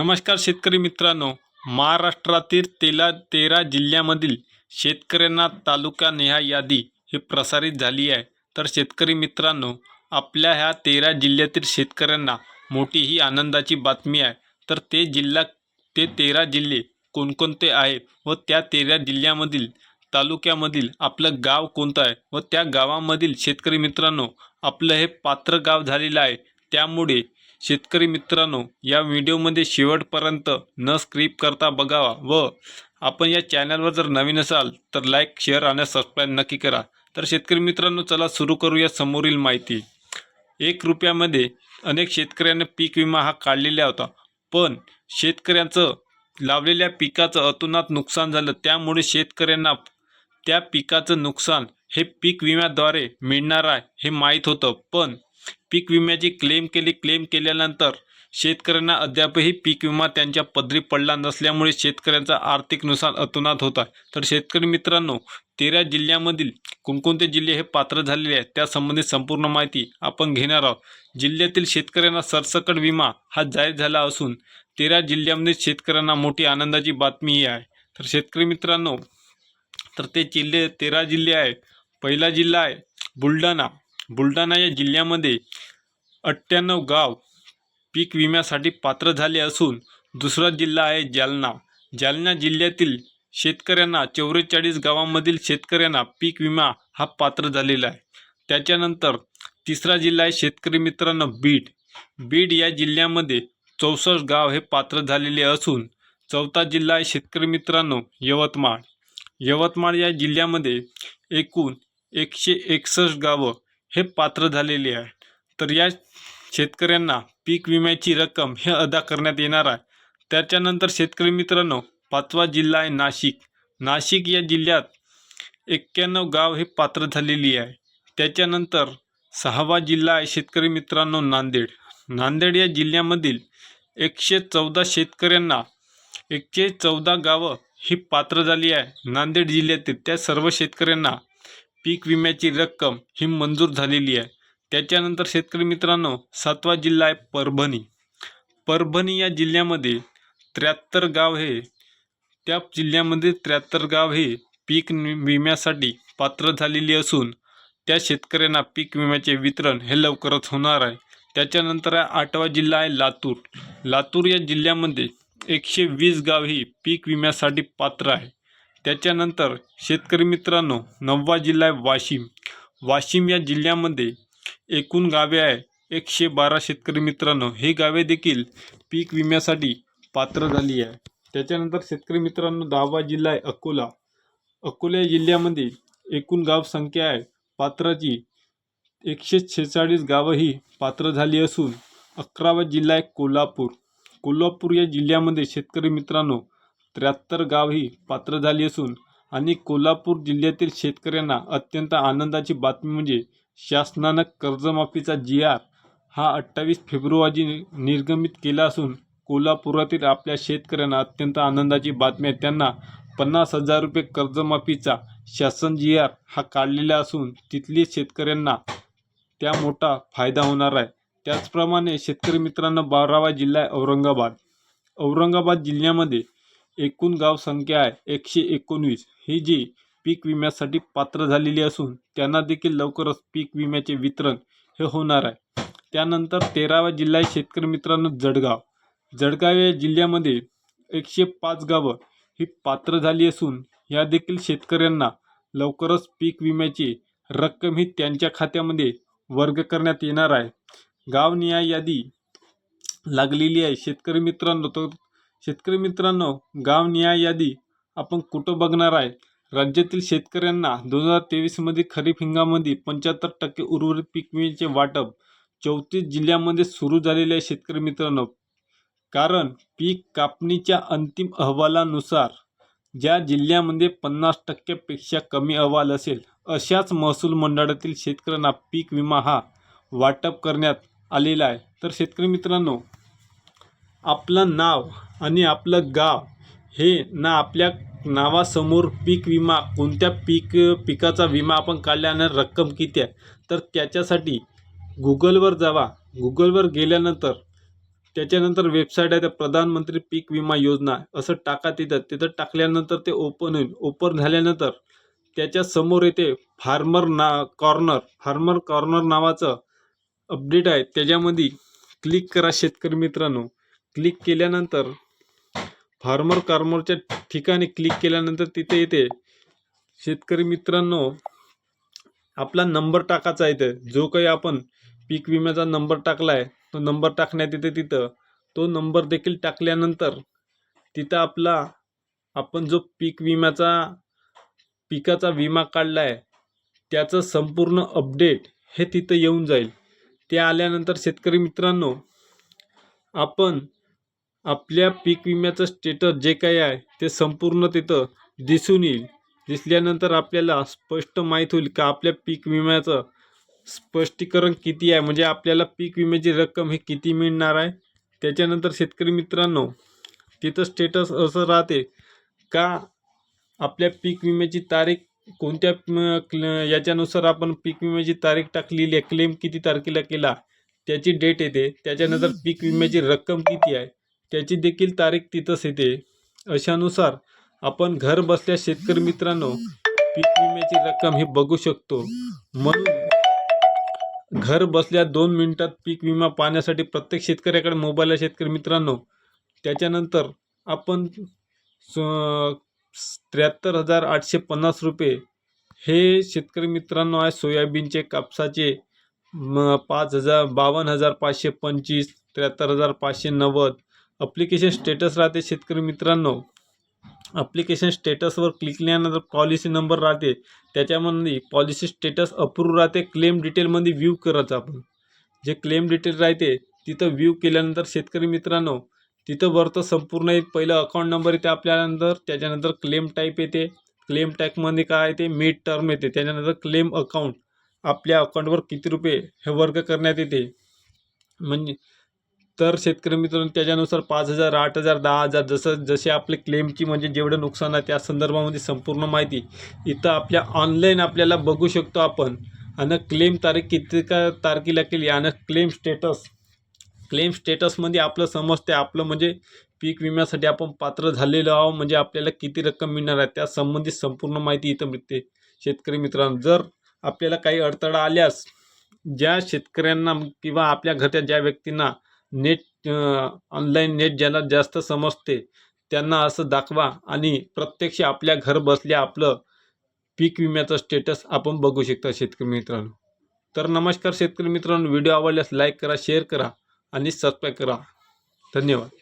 नमस्कार शेतकरी मित्रांनो. महाराष्ट्रातील तेला तेरा जिल्ह्यामधील शेतकऱ्यांना तालुकानिहाय यादी ही प्रसारित झाली आहे. तर शेतकरी मित्रांनो आपल्या ह्या तेरा जिल्ह्यातील शेतकऱ्यांना मोठी ही आनंदाची बातमी आहे. तर ते जिल्हा ते तेरा जिल्हे कोणकोणते आहे व त्या तेरा जिल्ह्यामधील तालुक्यामधील आपलं गाव कोणतं आहे व त्या गावामधील शेतकरी मित्रांनो आपलं हे पात्र गाव झालेलं आहे. त्यामुळे शेतकरी मित्रांनो या व्हिडिओमध्ये शेवटपर्यंत न स्क्रिप करता बघावा व आपण या चॅनलवर जर नवीन असाल तर लाईक शेअर आणि सबस्क्राईब नक्की करा. तर शेतकरी मित्रांनो चला सुरू करूया समोरील माहिती. एक रुपयामध्ये अनेक शेतकऱ्यांनी पीक विमा हा काढलेला होता. पण शेतकऱ्यांचं लावलेल्या पिकाचं अतुनात नुकसान झालं. त्यामुळे शेतकऱ्यांना त्या पिकाचं नुकसान हे पीक विम्याद्वारे मिळणार आहे हे माहीत होतं. पण पीक विम्याची क्लेम केली क्लेम केल्यानंतर शेतकऱ्यांना अद्यापही पीक विमा त्यांच्या पदरी पडला नसल्यामुळे शेतकऱ्यांचा आर्थिक नुकसान अतोनात होता आहे. तर शेतकरी मित्रांनो तेरा जिल्ह्यामधील कोणकोणते जिल्हे हे पात्र झालेले आहेत त्यासंबंधित संपूर्ण माहिती आपण घेणार आहोत. जिल्ह्यातील शेतकऱ्यांना सरसकट विमा हा जाहीर झाला असून तेरा जिल्ह्यामध्ये शेतकऱ्यांना मोठी आनंदाची बातमी ही आहे. तर शेतकरी मित्रांनो तर ते जिल्हे तेरा जिल्हे आहे पहिला जिल्हा आहे बुलढाणा. बुलढाणा या जिल्ह्यामध्ये अठ्ठ्याण्णव गाव पीक विम्यासाठी पात्र झाले असून दुसरा जिल्हा आहे जालना. जालना जिल्ह्यातील शेतकऱ्यांना चौवेचाळीस गावांमधील शेतकऱ्यांना पीक विमा हा पात्र झालेला आहे. त्याच्यानंतर तिसरा जिल्हा आहे शेतकरी मित्रांनो बीड. बीड या जिल्ह्यामध्ये चौसष्ट गाव हे पात्र झालेले असून चौथा जिल्हा आहे शेतकरी मित्रांनो यवतमाळ. यवतमाळ या जिल्ह्यामध्ये एकूण एकशे एकसष्ट गावं हे पात्र झालेले आहे. तर या शेतकऱ्यांना पीक विम्याची रक्कम हे अदा करण्यात येणार आहे. त्याच्यानंतर शेतकरी मित्रांनो पाचवा जिल्हा आहे नाशिक. नाशिक या जिल्ह्यात एक्क्याण्णव गाव हे पात्र झालेली आहे. त्याच्यानंतर सहावा जिल्हा आहे शेतकरी मित्रांनो नांदेड. नांदेड या जिल्ह्यामधील एकशे चौदा शेतकऱ्यांना एकशे चौदा गावं ही पात्र झाली आहे नांदेड जिल्ह्यातील. त्या सर्व शेतकऱ्यांना पीक विम्याची रक्कम ही मंजूर झालेली आहे. त्याच्यानंतर शेतकरी मित्रांनो सातवा जिल्हा आहे परभणी. परभणी या जिल्ह्यामध्ये त्र्याहत्तर गाव हे त्या जिल्ह्यामध्ये त्र्याहत्तर गाव हे पीक विम्यासाठी पात्र झालेली असून त्या शेतकऱ्यांना पीक विम्याचे वितरण हे लवकरच होणार आहे. त्याच्यानंतर आहे आठवा जिल्हा आहे लातूर. लातूर या जिल्ह्यामध्ये एकशे वीस गाव ही पीक विम्यासाठी पात्र आहे. त्याच्यानंतर शेतकरी मित्रांनो नववा जिल्हा आहे वाशिम. वाशिम या जिल्ह्यामध्ये एकूण गावे आहे. एकशे बारा शेतकरी मित्रांनो ही गावे देखील पीक विम्यासाठी पात्र झाली आहे. त्याच्यानंतर शेतकरी मित्रांनो दहावा जिल्हा आहे अकोला. अकोला जिल्ह्यामध्ये एकूण गाव संख्या आहे पात्राची. एकशे छेचाळीस गावं ही पात्र झाली असून अकरावा जिल्हा आहे कोल्हापूर. कोल्हापूर या जिल्ह्यामध्ये शेतकरी मित्रांनो त्र्याहत्तर गावही पात्र झाली असून आणि कोल्हापूर जिल्ह्यातील शेतकऱ्यांना अत्यंत आनंदाची बातमी म्हणजे शासनानं कर्जमाफीचा जी आर हा अठ्ठावीस फेब्रुवारी निर्गमित केला असून कोल्हापुरातील आपल्या शेतकऱ्यांना अत्यंत आनंदाची बातमी आहे. त्यांना पन्नास हजार रुपये कर्जमाफीचा शासन जी आर हा काढलेला असून तिथली शेतकऱ्यांना त्या मोठा फायदा होणार आहे. त्याचप्रमाणे शेतकरी मित्रांनो बारावा जिल्हा आहे औरंगाबाद. औरंगाबाद जिल्ह्यामध्ये एकूण गाव संख्या आहे एकशे एकोणवीस. ही जी पीक विम्यासाठी पात्र झालेली असून त्यांना देखील लवकरच पीक विम्याचे वितरण हे होणार आहे. त्यानंतर तेरावा जिल्हा आहे शेतकरी मित्रांनो जळगाव. जळगाव या जिल्ह्यामध्ये एकशे पाच गावं ही पात्र झाली असून या देखील शेतकऱ्यांना लवकरच पीक विम्याची रक्कम ही त्यांच्या खात्यामध्ये वर्ग करण्यात येणार आहे. गावनिहाय यादी लागलेली आहे. शेतकरी मित्रांनो तर शेतकरी मित्रांनो गाव न्याय यादी आपण कुठं बघणार आहे? राज्यातील शेतकऱ्यांना दोन हजार तेवीसमध्ये खरीप हंगामध्ये पंच्याहत्तर टक्के उर्वरित पीक विम्याचे वाटप चौतीस जिल्ह्यामध्ये सुरू झालेले आहे शेतकरी मित्रांनो. कारण पीक कापणीच्या अंतिम अहवालानुसार ज्या जिल्ह्यामध्ये पन्नास टक्क्यापेक्षा कमी अहवाल असेल अशाच महसूल मंडळातील शेतकऱ्यांना पीक विमा हा वाटप करण्यात आलेला आहे. तर शेतकरी मित्रांनो आपलं नाव आणि आपलं गाव हे ना आपल्या नावासमोर पीक विमा कोणत्या पीक पिकाचा विमा आपण काढल्यानं रक्कम किती आहे तर त्याच्यासाठी गुगलवर जावा. गुगलवर गेल्यानंतर त्याच्यानंतर वेबसाईट आहे त्या प्रधानमंत्री पीक विमा योजना असं टाका तिथं. तिथं टाकल्यानंतर ते ओपन होईल. ओपन झाल्यानंतर त्याच्यासमोर येते फार्मर ना कॉर्नर फार्मर कॉर्नर नावाचं अपडेट आहे. त्याच्यामध्ये क्लिक करा शेतकरी मित्रांनो. क्लिक केल्यानंतर फार्मर कार्मरच्या ठिकाणी क्लिक केल्यानंतर तिथे येते. शेतकरी मित्रांनो आपला नंबर टाकायचा आहे इथे. जो काही आपण पीक विम्याचा नंबर टाकला आहे तो नंबर टाकण्यात येते तिथं. तो नंबर देखील टाकल्यानंतर तिथं आपला आपण जो पीक विम्याचा पिकाचा विमा काढला आहे त्याचं संपूर्ण अपडेट हे तिथं येऊन जाईल. ते आल्यानंतर शेतकरी मित्रांनो आपण आपल्या पीक विम्याचं स्टेटस जे काही आहे ते संपूर्ण तिथं दिसून येईल. दिसल्यानंतर आपल्याला स्पष्ट माहीत होईल का आपल्या पीक विम्याचं स्पष्टीकरण किती आहे? म्हणजे आपल्याला पीक विम्याची रक्कम ही किती मिळणार आहे? त्याच्यानंतर शेतकरी मित्रांनो तिथं स्टेटस असं राहते का आपल्या पीक विम्याची तारीख कोणत्या क्ल- याच्यानुसार आपण पीक विम्याची तारीख टाकलेली आहे क्लेम किती तारखेला केला त्याची डेट येते. त्याच्यानंतर पीक विम्याची रक्कम किती आहे? त्याची देखील तारीख तिथंच येते. अशानुसार आपण घर बसल्या शेतकरी मित्रांनो पीक विम्याची रक्कम ही बघू शकतो. म्हणून घर बसल्या दोन मिनिटात पीक विमा पाहण्यासाठी प्रत्येक शेतकऱ्याकडे मोबाईल आहे शेतकरी मित्रांनो त्याच्यानंतर आपण त्र्याहत्तर हजार आठशे पन्नास रुपये हे शेतकरी मित्रांनो आहे सोयाबीनचे कापसाचे पाच हजार बावन्न हजार पाचशे पंचवीस त्र्याहत्तर हजार पाचशे नव्वद अप्लिकेशन स्टेटस राहते शेतकरी मित्रांनो. अप्लिकेशन स्टेटसवर क्लिक केल्यानंतर पॉलिसी नंबर राहते. त्याच्यामध्ये पॉलिसी स्टेटस अप्रूव्ह राहते. क्लेम डिटेलमध्ये व्ह्यू करायचं आपण. जे क्लेम डिटेल राहते तिथं व्ह्यू केल्यानंतर शेतकरी मित्रांनो तिथं वरतं संपूर्ण एक पहिलं अकाउंट नंबर येते आपल्यानंतर. त्याच्यानंतर क्लेम टाईप येते. क्लेम टाईपमध्ये काय येते मिड टर्म येते. त्याच्यानंतर क्लेम अकाउंट आपल्या अकाउंटवर किती रुपये हे वर्ग करण्यात येते. म्हणजे तर शेतकरी मित्रांनो त्याच्यानुसार पाच हजार आठ हजार दहा हजार जसं जसे आपले क्लेमची म्हणजे जेवढं नुकसान आहे त्या संदर्भामध्ये संपूर्ण माहिती इथं आपल्या ऑनलाईन आपल्याला बघू शकतो आपण. आणि क्लेम तारीख किती का तारखेला केली? आणि क्लेम स्टेटस क्लेम स्टेटसमध्ये आपलं समजते आपलं म्हणजे पीक विम्यासाठी आपण पात्र झालेलो आहो म्हणजे आपल्याला किती रक्कम मिळणार आहे त्या संबंधित संपूर्ण माहिती इथं मिळते. शेतकरी मित्रांनो जर आपल्याला काही अडथळा आल्यास ज्या शेतकऱ्यांना किंवा आपल्या घरच्या ज्या व्यक्तींना नेट ऑनलाईन नेट ज्यांना जास्त समजते त्यांना असं दाखवा आणि प्रत्यक्ष आपल्या घर बसल्या आपलं पीक विम्याचं स्टेटस आपण बघू शकता शेतकरी मित्रांनो. तर नमस्कार शेतकरी मित्रांनो व्हिडिओ आवडल्यास लाईक करा शेअर करा आणि सबस्क्राईब करा. धन्यवाद.